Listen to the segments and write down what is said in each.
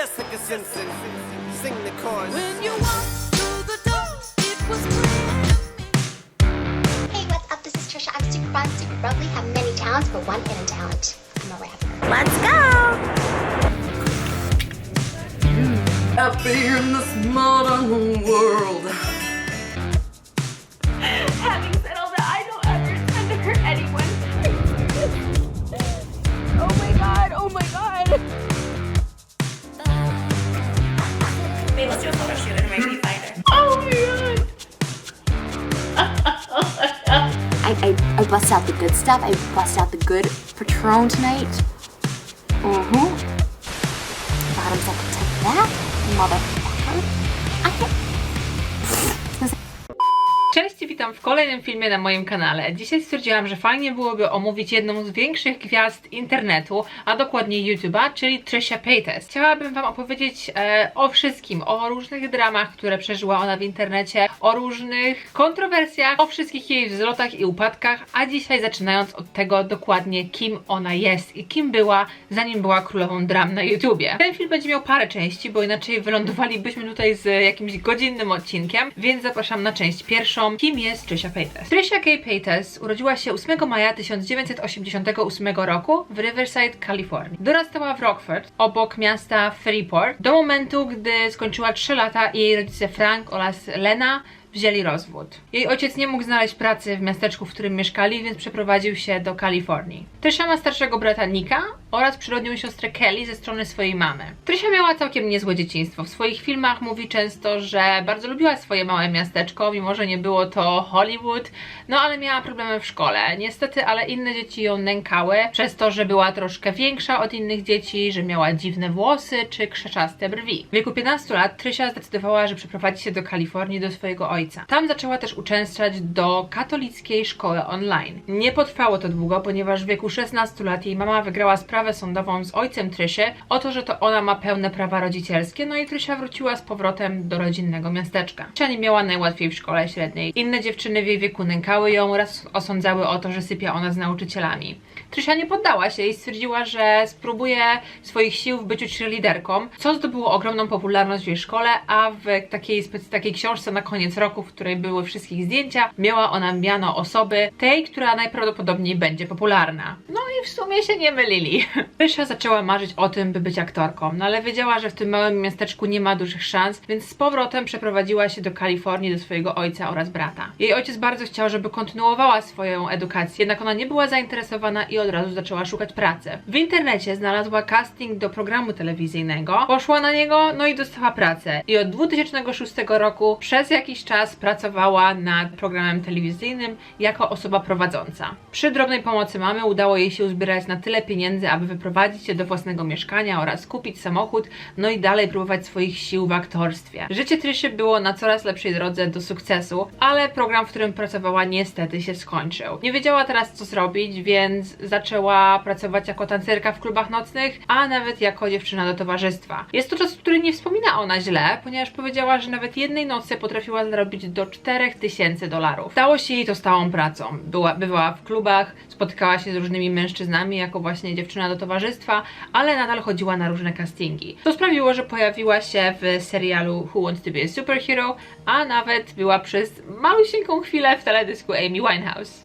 Jessica Simpson, sing the chorus. When you walked through the door, it was clear. Hey, what's up? This is Trisha. I'm super fun, super bubbly, have many talents, but one hidden talent. I'm a rapper. Let's go! Happy in this modern world. Having said bust out the good stuff. I bust out the good Patron tonight. Mm-hmm. Bottoms up to that, motherfucker. I can... witam w kolejnym filmie na moim kanale. Dzisiaj stwierdziłam, że fajnie byłoby omówić jedną z większych gwiazd internetu, a dokładniej YouTube'a, czyli Trisha Paytas. Chciałabym Wam opowiedzieć e, o wszystkim, o różnych dramach, które przeżyła ona w internecie, o różnych kontrowersjach, o wszystkich jej wzlotach i upadkach, a dzisiaj zaczynając od tego dokładnie, kim ona jest i kim była, zanim była królową dram na YouTubie. Ten film będzie miał parę części, bo inaczej wylądowalibyśmy tutaj z jakimś godzinnym odcinkiem, więc zapraszam na część pierwszą. Kim jest Trisha Paytas? Trisha K. Paytas urodziła się 8 maja 1988 roku w Riverside, Kalifornii. Dorastała w Rockford, obok miasta Freeport, do momentu, gdy skończyła 3 lata i jej rodzice Frank oraz Lena wzięli rozwód. Jej ojciec nie mógł znaleźć pracy w miasteczku, w którym mieszkali, więc przeprowadził się do Kalifornii. Trisha ma starszego brata Nika oraz przyrodnią siostrę Kelly ze strony swojej mamy. Trisha miała całkiem niezłe dzieciństwo. W swoich filmach mówi często, że bardzo lubiła swoje małe miasteczko, mimo że nie było to Hollywood, no ale miała problemy w szkole. Niestety, ale inne dzieci ją nękały przez to, że była troszkę większa od innych dzieci, że miała dziwne włosy czy krzeczaste brwi. W wieku 15 lat Trisha zdecydowała, że przeprowadzi się do Kalifornii do swojego ojca. Tam zaczęła też uczęszczać do katolickiej szkoły online. Nie potrwało to długo, ponieważ w wieku 16 lat jej mama wygrała sprawę sądową z ojcem Trysie o to, że to ona ma pełne prawa rodzicielskie, no i Trysia wróciła z powrotem do rodzinnego miasteczka. Trysia nie miała najłatwiej w szkole średniej. Inne dziewczyny w jej wieku nękały ją oraz osądzały o to, że sypia ona z nauczycielami. Trysia nie poddała się i stwierdziła, że spróbuje swoich sił w byciu cheerleaderką, co zdobyło ogromną popularność w jej szkole, a w takiej, takiej książce na koniec roku, w której były wszystkich zdjęcia, miała ona miano osoby tej, która najprawdopodobniej będzie popularna. No w sumie się nie mylili. Trysia zaczęła marzyć o tym, by być aktorką, no ale wiedziała, że w tym małym miasteczku nie ma dużych szans, więc z powrotem przeprowadziła się do Kalifornii do swojego ojca oraz brata. Jej ojciec bardzo chciał, żeby kontynuowała swoją edukację, jednak ona nie była zainteresowana i od razu zaczęła szukać pracy. W internecie znalazła casting do programu telewizyjnego, poszła na niego, no i dostała pracę. I od 2006 roku przez jakiś czas pracowała nad programem telewizyjnym jako osoba prowadząca. Przy drobnej pomocy mamy udało jej się uzbierać na tyle pieniędzy, aby wyprowadzić się do własnego mieszkania oraz kupić samochód, no i dalej próbować swoich sił w aktorstwie. Życie Tryszy było na coraz lepszej drodze do sukcesu, ale program, w którym pracowała niestety się skończył. Nie wiedziała teraz co zrobić, więc zaczęła pracować jako tancerka w klubach nocnych, a nawet jako dziewczyna do towarzystwa. Jest to czas, który nie wspomina ona źle, ponieważ powiedziała, że nawet jednej nocy potrafiła zarobić do 4000 dolarów. Stało się jej to stałą pracą. Była, bywała w klubach, spotykała się z różnymi mężczyznami jako właśnie dziewczyna do towarzystwa, ale nadal chodziła na różne castingi. To sprawiło, że pojawiła się w serialu Who Wants to be a Superhero, a nawet była przez malusieńką chwilę w teledysku Amy Winehouse.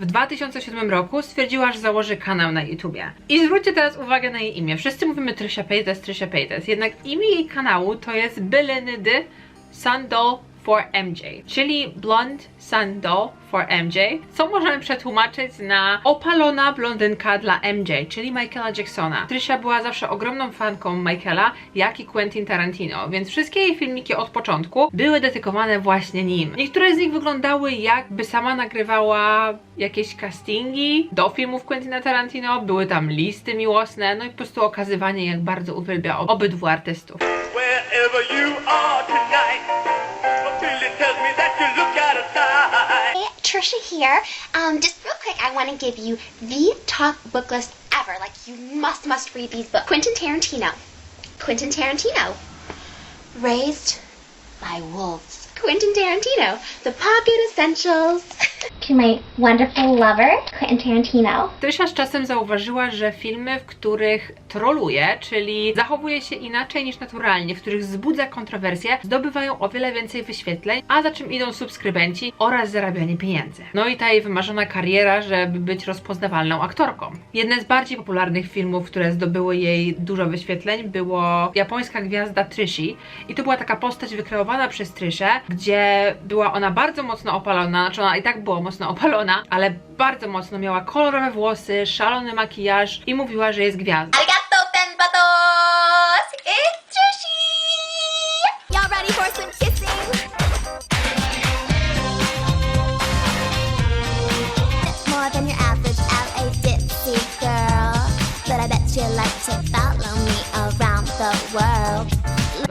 W 2007 roku stwierdziła, że założy kanał na YouTubie. I zwróćcie teraz uwagę na jej imię. Wszyscy mówimy Trisha Paytas, Trisha Paytas, jednak imię jej kanału to jest Bylendy Sandol for MJ, czyli Blonde Sandol for MJ, co możemy przetłumaczyć na opalona blondynka dla MJ, czyli Michaela Jacksona. Trisha była zawsze ogromną fanką Michaela, jak i Quentin Tarantino, więc wszystkie jej filmiki od początku były dedykowane właśnie nim. Niektóre z nich wyglądały jakby sama nagrywała jakieś castingi do filmów Quentina Tarantino, były tam listy miłosne, no i po prostu okazywanie jak bardzo uwielbia obydwu artystów. Wherever you are tonight, Here. Um, just real quick, I want to give you the top book list ever. Like, you must, must read these books. Quentin Tarantino. Quentin Tarantino. Raised by Wolves. Quentin Tarantino. The Pocket Essentials. To my wonderful lover, Quentin Tarantino. Trysia z czasem zauważyła, że filmy, w których troluje, czyli zachowuje się inaczej niż naturalnie, w których wzbudza kontrowersje, zdobywają o wiele więcej wyświetleń, a za czym idą subskrybenci oraz zarabianie pieniędzy. No i ta jej wymarzona kariera, żeby być rozpoznawalną aktorką. Jedne z bardziej popularnych filmów, które zdobyły jej dużo wyświetleń, było Japońska Gwiazda Trysi i to była taka postać wykreowana przez Tryszę, gdzie była ona bardzo mocno opalona, znaczy ona i tak była mocno opalona, ale bardzo mocno miała kolorowe włosy, szalony makijaż i mówiła, że jest gwiazdą. Arigato tenbatos! It's Trishi! Y'all ready for some kissing? More than your average LA ditzy girl. But I bet you like to follow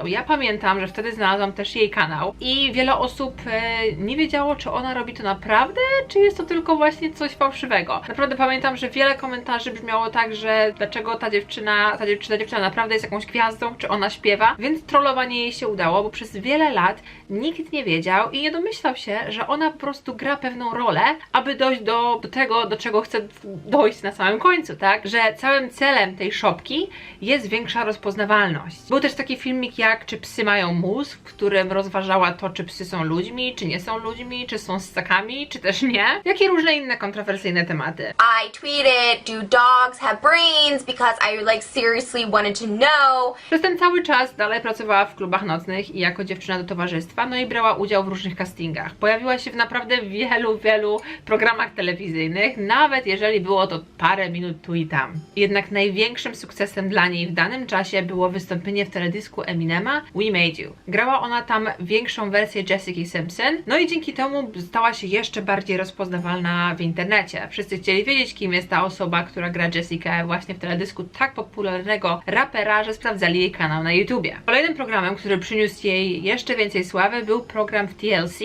Ja pamiętam, że wtedy znalazłam też jej kanał i wiele osób e, nie wiedziało, czy ona robi to naprawdę, czy jest to tylko właśnie coś fałszywego. Naprawdę pamiętam, że wiele komentarzy brzmiało tak, że dlaczego ta dziewczyna, ta dziewczyna, dziewczyna naprawdę jest jakąś gwiazdą, czy ona śpiewa, więc trollowanie jej się udało, bo przez wiele lat nikt nie wiedział i nie domyślał się, że ona po prostu gra pewną rolę, aby dojść do, do tego, do czego chce dojść na samym końcu, tak? Że całym celem tej szopki jest większa rozpoznawalność. Był też taki filmik jak Czy psy mają mózg, w którym rozważała to, czy psy są ludźmi, czy nie są ludźmi, czy są ssakami, czy też nie. Jak i różne inne kontrowersyjne tematy. I tweeted, do dogs have brains? Because I like seriously wanted to know. Przez ten cały czas dalej pracowała w klubach nocnych i jako dziewczyna do towarzystwa, no i brała udział w różnych castingach. Pojawiła się w naprawdę wielu, wielu programach telewizyjnych, nawet jeżeli było to parę minut tu i tam. Jednak największym sukcesem dla niej w danym czasie było wystąpienie w teledysku We Made You. Grała ona tam większą wersję Jessica Simpson, no i dzięki temu stała się jeszcze bardziej rozpoznawalna w internecie. Wszyscy chcieli wiedzieć, kim jest ta osoba, która gra Jessica właśnie w teledysku tak popularnego rapera, że sprawdzali jej kanał na YouTubie. Kolejnym programem, który przyniósł jej jeszcze więcej sławy, był program w TLC,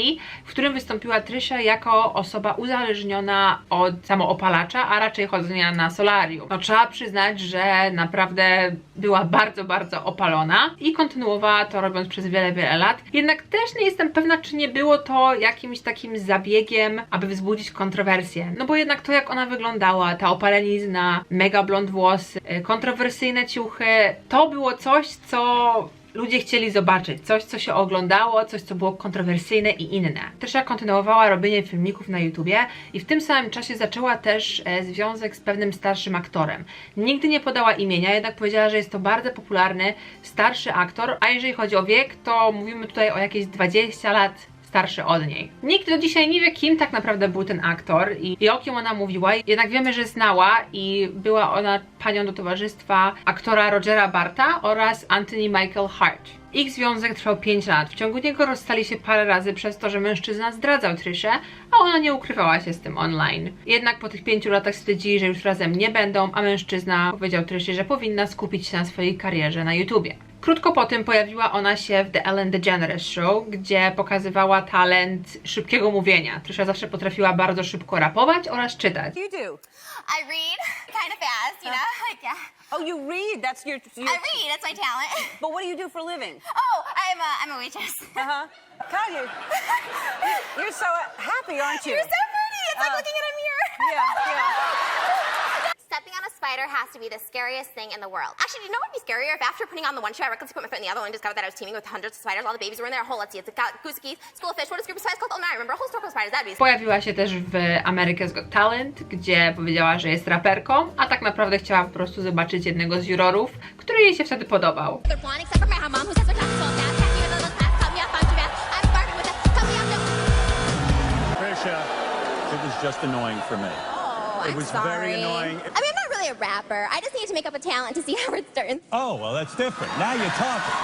w którym wystąpiła Trisha jako osoba uzależniona od samoopalacza, a raczej chodzenia na solarium. No trzeba przyznać, że naprawdę była bardzo, bardzo opalona i kontynuowała to robiąc przez wiele, wiele lat. Jednak też nie jestem pewna, czy nie było to jakimś takim zabiegiem, aby wzbudzić kontrowersję. No bo jednak to, jak ona wyglądała, ta opalenizna, mega blond włosy, y, kontrowersyjne ciuchy, to było coś, co ludzie chcieli zobaczyć. Coś, co się oglądało, coś, co było kontrowersyjne i inne. Trisha kontynuowała robienie filmików na YouTubie i w tym samym czasie zaczęła też e, związek z pewnym starszym aktorem. Nigdy nie podała imienia, jednak powiedziała, że jest to bardzo popularny, starszy aktor, a jeżeli chodzi o wiek, to mówimy tutaj o jakieś 20 lat starszy od niej. Nikt do dzisiaj nie wie, kim tak naprawdę był ten aktor i, i o kim ona mówiła, jednak wiemy, że znała i była ona panią do towarzystwa aktora Rogera Barta oraz Anthony Michael Hart. Ich związek trwał 5 lat. W ciągu niego rozstali się parę razy przez to, że mężczyzna zdradzał Tryszę, a ona nie ukrywała się z tym online. Jednak po tych 5 latach stwierdzili, że już razem nie będą, a mężczyzna powiedział Trysie, że powinna skupić się na swojej karierze na YouTubie. Krótko po tym pojawiła ona się w The Ellen DeGeneres Show, gdzie pokazywała talent szybkiego mówienia. Trisha zawsze potrafiła bardzo szybko rapować oraz czytać. You do. I read kind of fast, you know? Like, yeah. Oh, you read. That's your. your I read, that's my talent. But what do you do for a living? Oh, I'm a, I'm a waitress. Uh huh. God, you're, you're so happy, aren't you? You're so pretty. It's like Uh, looking in a mirror. Yeah, yeah. Stepping on a spider has to be the scariest thing in the world. Actually, you know what would be scarier if after putting on the one shoe, I recklessly put my foot in the other one and discovered that I was teaming with hundreds of spiders. All the babies were in there. A whole, let's see, it's a got goose geese, school of fish. What is a group of spiders called? Oh, now I remember. A whole circle of spiders. That'd be Pojawiła się też w America's Got Talent, gdzie powiedziała, że jest raperką, a tak naprawdę chciała po prostu zobaczyć jednego z jurorów, który jej się wtedy podobał. No. It was just annoying for me. Oh, It was sorry. very annoying. I mean, a rapper. I just need to make up a talent to see Howard Stern. Oh, well, that's different. Now you're talking.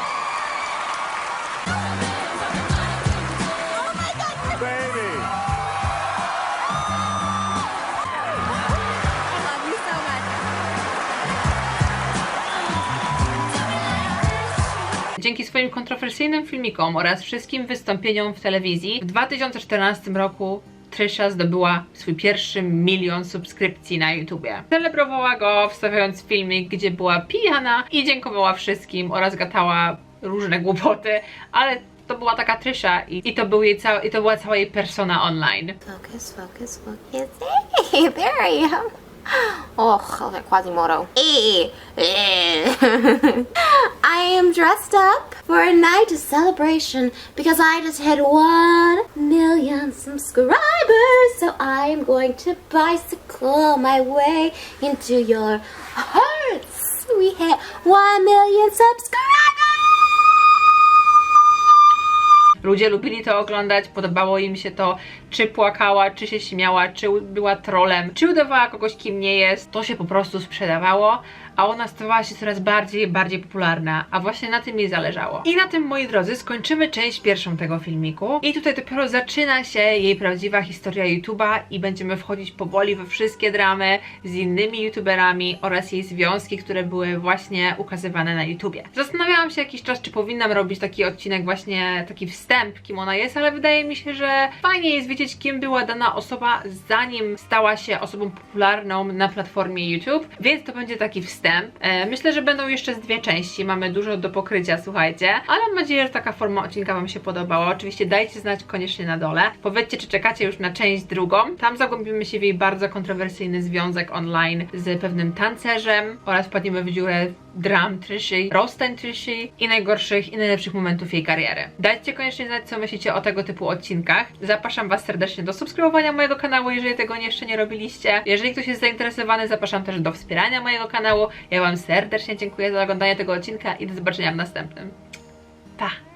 Oh my God! Baby! I love you so much. Dzięki swoim kontrowersyjnym filmikom oraz wszystkim wystąpieniom w telewizji w 2014 roku Trisha zdobyła swój pierwszy milion subskrypcji na YouTubie. Celebrowała go wstawiając filmik, gdzie była pijana i dziękowała wszystkim oraz gatała różne głupoty, ale to była taka Trysza i, i to był jej i to była cała jej persona online. Focus, focus, focus. Hey, there I am. Oh, like Quasimodo. Hey. I am dressed up for a night of celebration because I just hit one million subscribers. So I am going to bicycle my way into your hearts. We hit one million subscribers. Ludzie lubili to oglądać, podobało im się to, czy płakała, czy się śmiała, czy była trolem, czy udawała kogoś, kim nie jest. To się po prostu sprzedawało, a ona stawała się coraz bardziej bardziej popularna, a właśnie na tym jej zależało. I na tym, moi drodzy, skończymy część pierwszą tego filmiku. I tutaj dopiero zaczyna się jej prawdziwa historia YouTube'a i będziemy wchodzić powoli we wszystkie dramy z innymi YouTuberami oraz jej związki, które były właśnie ukazywane na YouTubie. Zastanawiałam się jakiś czas, czy powinnam robić taki odcinek właśnie, taki wstęp, kim ona jest, ale wydaje mi się, że fajnie jest wiedzieć, kim była dana osoba, zanim stała się osobą popularną na platformie YouTube, więc to będzie taki wstęp. E, myślę, że będą jeszcze z dwie części, mamy dużo do pokrycia, słuchajcie, ale mam nadzieję, że taka forma odcinka Wam się podobała. Oczywiście dajcie znać koniecznie na dole. Powiedzcie, czy czekacie już na część drugą. Tam zagłębimy się w jej bardzo kontrowersyjny związek online z pewnym tancerzem oraz wpadniemy w dziurę dram Tryszy, rozstań Tryszy i najgorszych i najlepszych momentów jej kariery. Dajcie koniecznie znać, co myślicie o tego typu odcinkach. Zapraszam Was serdecznie do subskrybowania mojego kanału, jeżeli tego jeszcze nie robiliście. Jeżeli ktoś jest zainteresowany, zapraszam też do wspierania mojego kanału. Ja Wam serdecznie dziękuję za oglądanie tego odcinka i do zobaczenia w następnym. Pa!